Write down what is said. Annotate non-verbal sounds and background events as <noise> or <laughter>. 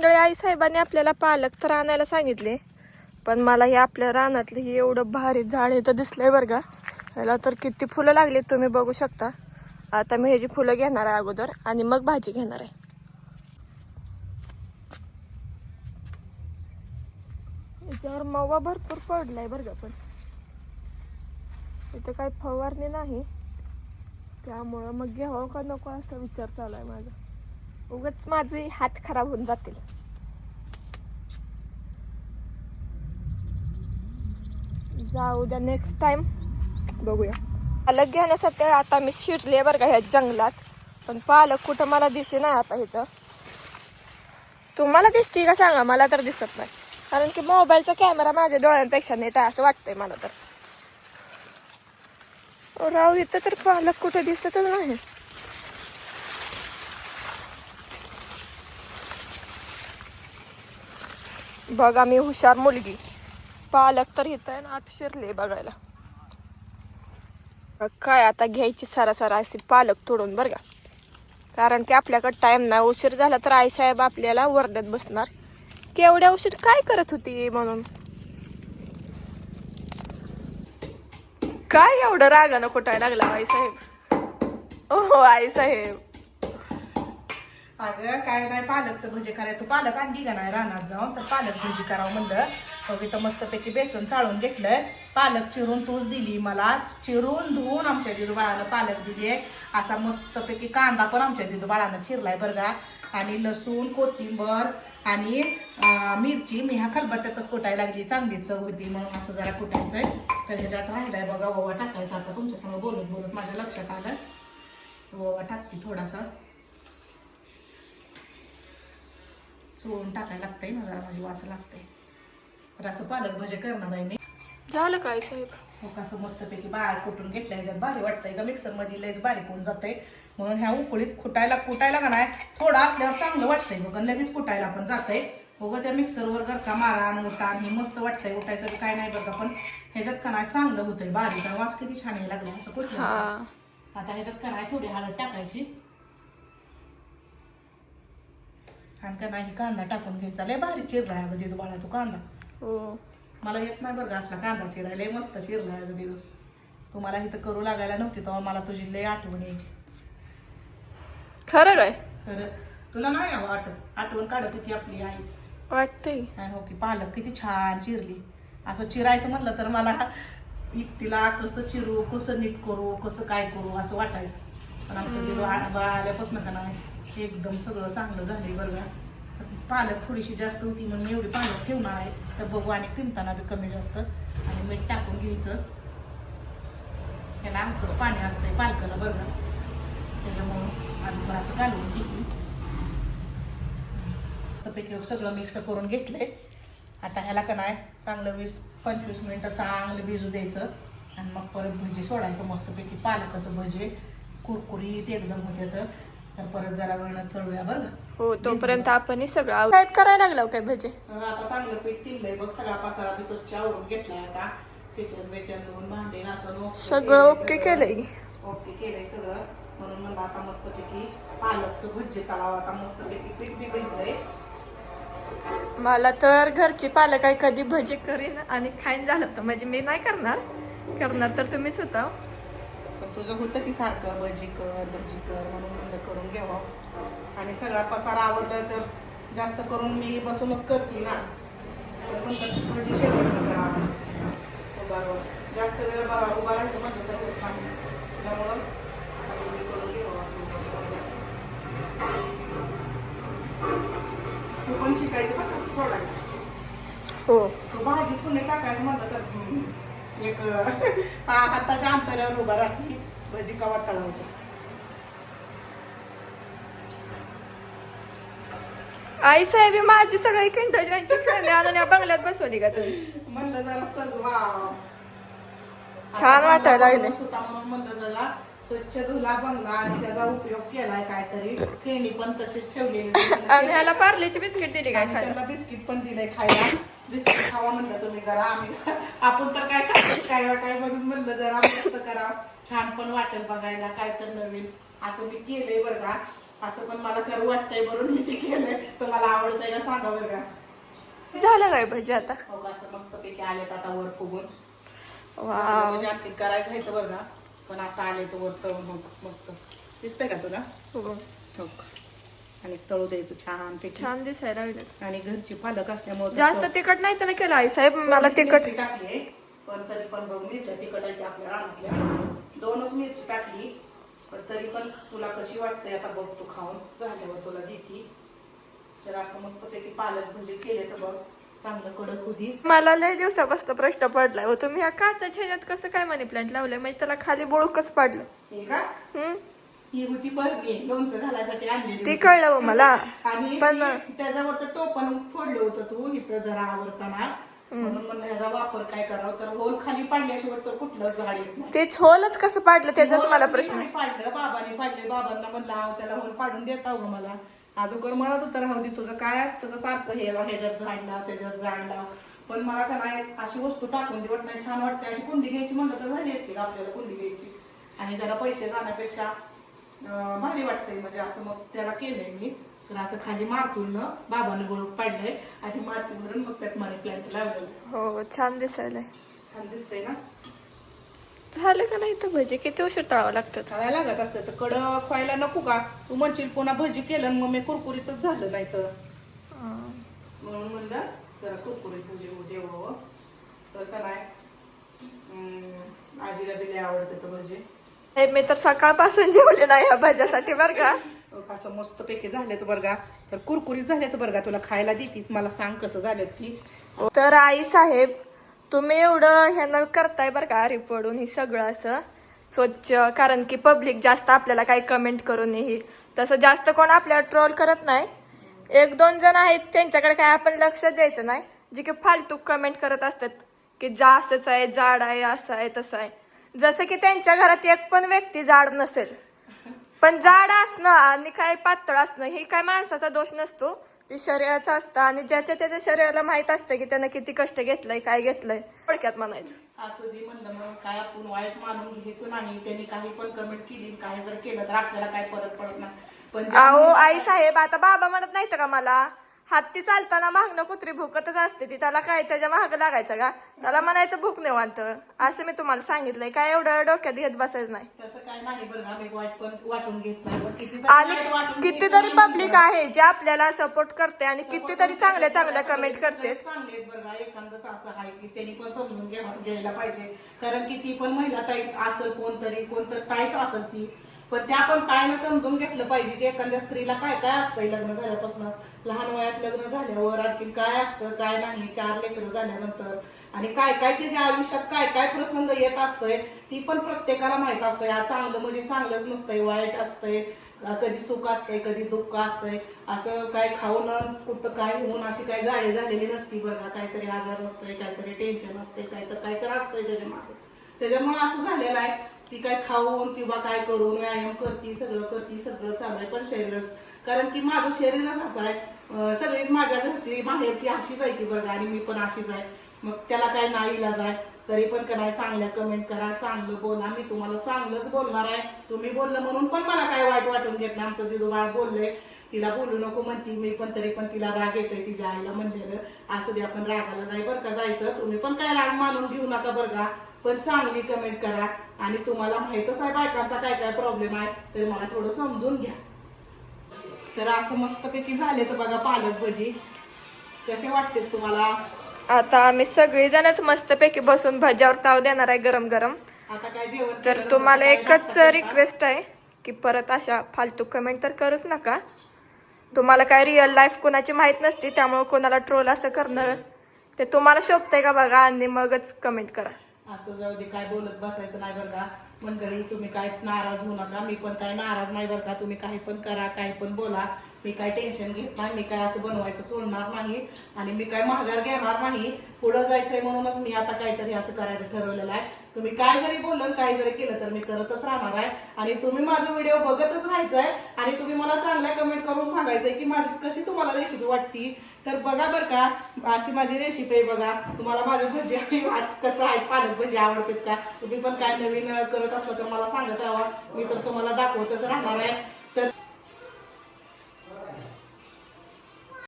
मंडळी आई साहेबांनी आपल्याला पालक तर आणायला सांगितले. पण मला हे आपल्या रानातलं हे एवढं भारी झाड इथं दिसलंय बरं का. ह्याला तर किती फुलं लागली तुम्ही बघू शकता. आता मी ह्याची फुलं घेणार आहे अगोदर आणि मग भाजी घेणार आहे. याच्यावर मवा भरपूर पडलाय बरं का पण. इथं काही फवारणी नाही. त्यामुळं मग घ्यावं का नको असा विचार चालू आहे माझा. उगाच माझे हात खराब होऊन जातील. जाऊ द्या नेक्स्ट टाइम बघूया. पालक घेण्यासाठी आता मी शिरले बरं का ह्या जंगलात. पण पालक कुठं मला दिसे नाही आता इथं. तुम्हाला दिसते का सांगा? मला तर दिसत नाही. कारण की मोबाईलचा कॅमेरा माझ्या डोळ्यांपेक्षा नाही आहे असं वाटतंय मला तर. राहू राव इथं तर पालक कुठं दिसतच नाही. बघा मी हुशार मुलगी. पालक तर येत आहे ना आत शिरले बघायला. काय आता घ्यायची सरासरा असे पालक तोडून बरं का. कारण की आपल्याकडे टाइम नाही. उशीर झाला तर आईसाहेब आपल्याला वर्ध्यात बसणार. केवढ्या उशीर काय करत होती म्हणून? काय एवढं रागानं कुठायला लागला आईसाहेब? हो आईसाहेब. अगं काय नाही पालकचं भजी करायचं. तू पालक आणली का नाही रानात जाऊन? तर पालक भजी करावं म्हणलं. मग इथं मस्तपैकी बेसन चाळून घेतलंय. पालक चिरून तूच दिली मला. चिरून धुवून आमच्या दिदू बाळानं पालक दिली आहे. असा मस्तपैकी कांदा पण आमच्या दिदू बाळानं चिरलाय बरं का. आणि लसूण कोथिंबर आणि मिरची. मी ह्या खलबत्त्यातच कुटायला लागली. चांगली चव होती. म्हणून असं जरा कुटायचंय. तर ह्याच्यात राहिलाय बघा ओवा टाकायचा. आता तुमच्यासमोर बोलत बोलत माझ्या लक्षात आलं. ओवा टाकते थोडासा. चोळून टाकायला लागतंय ना जरा माझी वास लागतंय. तर असं पालक भजे करणार आहे मी. झालं का आईसाहेब हो कसं मस्तपैकी बाहेर कुटून घेतल्या ह्याच्यात भारी वाटतंय का मिक्सरमध्ये लयच बारीक होऊन जातंय. म्हणून ह्या उकळीत कुटायला कुटायला का नाही थोडं असल्यावर चांगलं वाटतंय बघ लगेच कुटायला पण जातंय. बघ त्या मिक्सरवर गरका मारा आणि उठा आणि हे मस्त वाटतंय उठायचं काय नाही बघा पण ह्याच्यात का नाही चांगलं होतंय. बारीक वास किती छान यायला लागला असं कुठलं? हा. आता ह्याच्यात का नाही थोडी हळद टाकायची. आणि का नाही कांदा टाकून घ्यायचा. लय भारी चिरलाय अगं दिदू बाळा तू कांदा. हो. मला येत नाही बरं का असला कांदा चिरायला. लय मस्त चिरलाय अगं दिदू. तू मला इथं करू लागायला नव्हती तेव्हा मला तुझी लय आठवण यायची. खरं काय? तर तुला नाही वाटत? आठवण काढत होती आपली आई. वाटतंय. आणि हो की पालक किती छान चिरली. असं चिरायचं म्हणलं तर मला एकटीला कसं चिरू कसं नीट करू कसं काय करू असं वाटायचं. पण आमचं दिदू बाळ आल्यापासून का नाही एकदम सगळं चांगलं झालंय बरं का. पालक थोडीशी जास्त होती म्हणून मी एवढी पालक ठेवणार आहे. तर बघू आणि तिमताना बी कमी जास्त. आणि मीठ टाकून घ्यायचं. ह्याला आमचंच पाणी असतंय पालकाला बरं का. त्याच्यामुळं आम्ही पण असं घालून घेतली. पैकी सगळं मिक्स करून घेतलंय. आता ह्याला का नाही चांगलं वीस पंचवीस मिनटं चांगलं भिजू द्यायचं. आणि मग परत भजी सोडायचं मस्तपैकी. पालकाचं भजी कुरकुरीत एकदम होते तर. तर परत जरा वेळनं तळूया बरं का? हो तोपर्यंत आपण सगळं आव- साहेब करायला लागला हो काय भजे? आता चांगलं पीठ तिललंय बघ सगळा पसारा स्वच्छ आवरून घेतलाय आता. किचन बेचन धुवून भांडे घासून ओके सगळं केलंय ओके. केलंय. ओके केलंय सगळं. म्हणून मला आता मस्तपैकी पालकचं भजी तळावं. आता मस्तपैकी पीठ बी भिजलंय. मला तर घरची पालक आहे कधी भजी करीन आणि खाईन झालं तर. म्हणजे मी नाही करणार. करणार तर तुम्हीच होता. पण तुझं होतं की सारखं भजी कर भजी कर म्हणून म्हणलं करून घ्यावं. आणि सगळा पसारा आवडलं तर जास्त करून मी बसूनच करते ना. तर म्हणतात भजी शेवट करावं उभारवर जास्त वेळ बा- उभा राहायचं म्हटलं तर होत नाही त्यामुळं आता मी करून घ्यावं असं तू पण शिकायचं का कसं सोडायचं हो तो भाजी पुणे टाकायचं म्हणलं तर हम्म, एक <laughs> हा हाताच्या अंतरावर उभा राहते. भजी कवा तळवतो. आई साहेब ही माझी सगळी आणून या बंगल्यात बसवली का तुम्ही? म्हणलं जरा सजवा. छान वाटायला लागले. म्हणलं जरा स्वच्छ धुला बंगला आणि त्याचा उपयोग केलाय काहीतरी. खेळणी पण तशीच ठेवलेली <laughs> आणि ह्याला पार्लेची बिस्किट दिली काय आणि खायला? त्यांना बिस्किट पण दिलंय खायला. बिस्किट खावा म्हणलं तुम्ही जरा. आम्ही <laughs> आपण तर काय खातो? काय ना काय म्हणून म्हणलं जरा. मस्त करा. छान पण वाटेल बघायला. काय तर नवीन. असं मी केलंय बरं का. असं पण मला करू वाटतंय म्हणून मी ते केलंय. तुम्हाला आवडतंय का सांगा बरं का? झालं काय भजी आता? हो का, असं मस्तपैकी आलेत आता वर फुगून. वाव. म्हणजे करायचं आहे तर बरं का? पण असं आले तर वर तळून मग मस्त. दिसतंय का तुला? हो. हो. आणि तळू द्यायचं छान पैकी. छान दिसायला लागलं. आणि घरची पालक असल्यामुळे जास्त तिखट नाही त्याला केलं आई साहेब? मला तिखट टाकली. पण तरी पण बघ मिरच्या तिखट आहे आपल्या रानातल्या दोनच मिरची टाकली. पण तरी पण तुला कशी वाटते आता बघ तू खाऊन? झाल्यावर तुला देते. तर असं मस्तपैकी पालक भजी केले तर बघ. चांगलं कडक होती. मला लय दिवसापासून प्रश्न पडलाय हो तुम्ही ह्या काचाच्या ह्याच्यात कसं काय मनी प्लांट लावलंय? म्हणजे त्याला खाली बोळकच पाडलं. हे का? हम्म? ही होती बरणी लोणचं घालायसाठी आणलेली ते होती. कळलं हो मला. आणि पण ती- त्याच्यावरचं टोपण फोडलं होतं तू इथं जरा आवडताना म्हणून म्हणलं ह्याचा वापर काय करावा? तर होल खाली पाडल्याशिवाय तर कुठलं झाड येत नाही. तेच होलच कसं पाडलं? त्याचाच मला प्रश्न पाडलं बाबाने पाडले बाबांना म्हणलं आव त्याला होल पाडून देता ग मला. अगोदर म्हणत होतं राहू दे तुझं काय असतं का? सारखं ह्याला ह्याच्यात झाड लाव त्याच्यात झाड लाव पण मला का नाही अशी वस्तू टाकून देवत नाही छान वाटते. अशी कुंडी घ्यायची म्हणलं तर झाली असते का आपल्याला कुंडी घ्यायची? आणि त्याला पैसे जाण्यापेक्षा भारी वाटतंय. म्हणजे असं मग त्याला केलंय मी. तर असं खाली मारतून बाबाने बरोबर पाडलंय. आणि माती भरून मग त्यात मनी प्लांट लावलेलं हो छान दिसायलंय. छान दिसतंय ना? झालं का नाही तर भजी किती उशीर तळावं लागतं? खायला लागत असते. तर कडक व्हायला नको का? तू म्हणशील पुन्हा भजी केलं आणि मग मी कुरकुरीतच झालं नाही तर. हं. म्हणून म्हणलं जरा कुरकुरीत भजी देवावं तर का नाही? आजीला आवडते तर भजी. हे मी तर सकाळपासून जेवले नाही ह्या भाज्यासाठी बरं का? असं मस्त पैकी झाले तर बरं का? तर कुरकुरीत झाले तर बरं का? तुला खायला देतील. मला सांग कसं झालं ती. तर आई साहेब तुम्ही एवढं ह्यानं करताय बरं का रिपोर्टून ही सगळं असं स्वच्छ कारण की पब्लिक जास्त आपल्याला काही कमेंट करून ही तसं जास्त कोण आपल्याला ट्रोल करत नाही. एक दोन जण आहेत त्यांच्याकडे काय आपण लक्ष द्यायचं नाही. जे की फालतू कमेंट करत असतात की जा असंच आहे जाड आहे असं आहे तसं आहे. जसं की त्यांच्या घरात एक पण व्यक्ती जाड नसेल. पण जाड असणं आणि काय पातळ असणं हे काय माणसाचा दोष नसतो. ते शरीराचं असतं आणि ज्याच्या त्याच्या शरीराला माहीत असतं की त्यानं किती कष्ट घेतलंय काय घेतलंय थोडक्यात म्हणायचं. असं दे म्हणलं मग काय आपण वाईट मानून घ्यायचं नाही त्यांनी काही पण कमेंट केली काही जर केलं तर आपल्याला काय फरक पडत नाही. पण अहो आई साहेब आता बाबा म्हणत नाही का मला? हत्ती चालताना मागणं कुत्री भुकतच असते ती त्याला काय त्याच्या महाग लागायचं का? त्याला म्हणायचं भूक निवांत. असं मी तुम्हाला सांगितलंय. काय एवढं डोक्यात घेत बसायचं नाही. तसं काय नाही बरं का मी वाईट पण वाटून घेत नाही. पण किती जर आणि वाईट वाटून कितीतरी पब्लिक. आहे जे आपल्याला सपोर्ट करते आणि कितीतरी चांगल्या चांगल्या कमेंट करते. चांगले आहेत बरं का. एखादंच असं आहे की त्यांनी पण समजून घ्या घ्यायला पाहिजे. कारण की ती पण महिला ताई असेल कोणतरी कोणतरी ताईच असेल ती पण त्या पण ना समजून घेतलं पाहिजे की एखाद्या स्त्रीला काय काय असतंय लग्न झाल्यापासून? लहान वयात लग्न झाल्यावर आणखी काय असतं काय नाही? चार लेकरं झाल्यानंतर आणि काय काय तिच्या आयुष्यात काय काय प्रसंग येत असतंय ती पण प्रत्येकाला माहीत असतंय. चांगलं म्हणजे चांगलंच नसतंय वाईट असतंय कधी सुख असतंय कधी दुःख असतंय. असं काय खाऊन कुठं काय होऊन अशी काय जाळी झालेली नसती बरं का. काहीतरी आजार असतंय काहीतरी टेन्शन असतंय काहीतरी काहीतरी असतंय त्याच्यामागे त्याच्यामुळे असं झालेलं आहे. ती काय खाऊन किंवा काय करून व्यायाम करती सगळं करती सगळं चालू आहे पण शरीरच. कारण की माझं शरीरच असं आहे सगळीच माझ्या घरची बाहेरची अशीच आहे ती बघा आणि मी पण अशीच आहे. मग त्याला काय नाही इलाज आहे तरी पण करा चांगल्या कमेंट करा चांगलं बोला. मी तुम्हाला चांगलंच बोलणार आहे. तुम्ही बोललं म्हणून पण मला काय वाईट वाटून घेत नाही. आमचं दिदू बाळ बोललंय तिला बोलू नको म्हणती मी पण तरी पण तिला राग येतोय तिच्या आईला म्हणलेलं. असू दे आपण रागाला नाही बरं का जायचं. तुम्ही पण काय राग मानून घेऊ नका बरं का. पण चांगली कमेंट करा. आणि तुम्हाला माहितच आहे बायकांचा काय काय प्रॉब्लेम आहे तर मला थोडं समजून घ्या. तर असं मस्तपैकी झाले तर बघा पालक भजी. कसे वाटते तुम्हाला? आता आम्ही सगळीजणच मस्तपैकी बसून भाज्यावर ताव देणार आहे गरम गरम. आता काय जेवण तर तुम्हाला एकच? रिक्वेस्ट आहे की परत अशा फालतू कमेंट तर करूच नका. तुम्हाला काय रिअल लाईफ कोणाची माहीत नसते त्यामुळे कोणाला ट्रोल असं करणं ते तुम्हाला शोभतंय का बघा? आणि मगच कमेंट करा. असं जाऊ दे काय बोलत बसायचं नाही बरं का? मंडळी तुम्ही काय नाराज होऊ नका. मी पण काय नाराज नाही बरं का? तुम्ही काही पण करा काही पण बोला. मी काय टेन्शन घेत नाही मी काय असं बनवायचं सोडणार नाही आणि मी काय माघार घेणार नाही. पुढं जायचंय म्हणूनच मी आता काहीतरी असं करायचं ठरवलेलं आहे. तुम्ही काय जरी बोललं काय जरी केलं तर मी करतच राहणार आहे. आणि तुम्ही माझं व्हिडिओ बघतच राहायचंय. आणि तुम्ही मला चांगल्या कमेंट करून सांगायचंय की माझी कशी तुम्हाला रेसिपी वाटती. तर बघा बरं का अशी माझी रेसिपी आहे बघा. तुम्हाला माझी भजी आणि भात कसं आहे पालक भजी आवडतात का? तुम्ही पण काय नवीन करत असलं तर मला सांगत राहा. मी तर तुम्हाला दाखवतच राहणार आहे.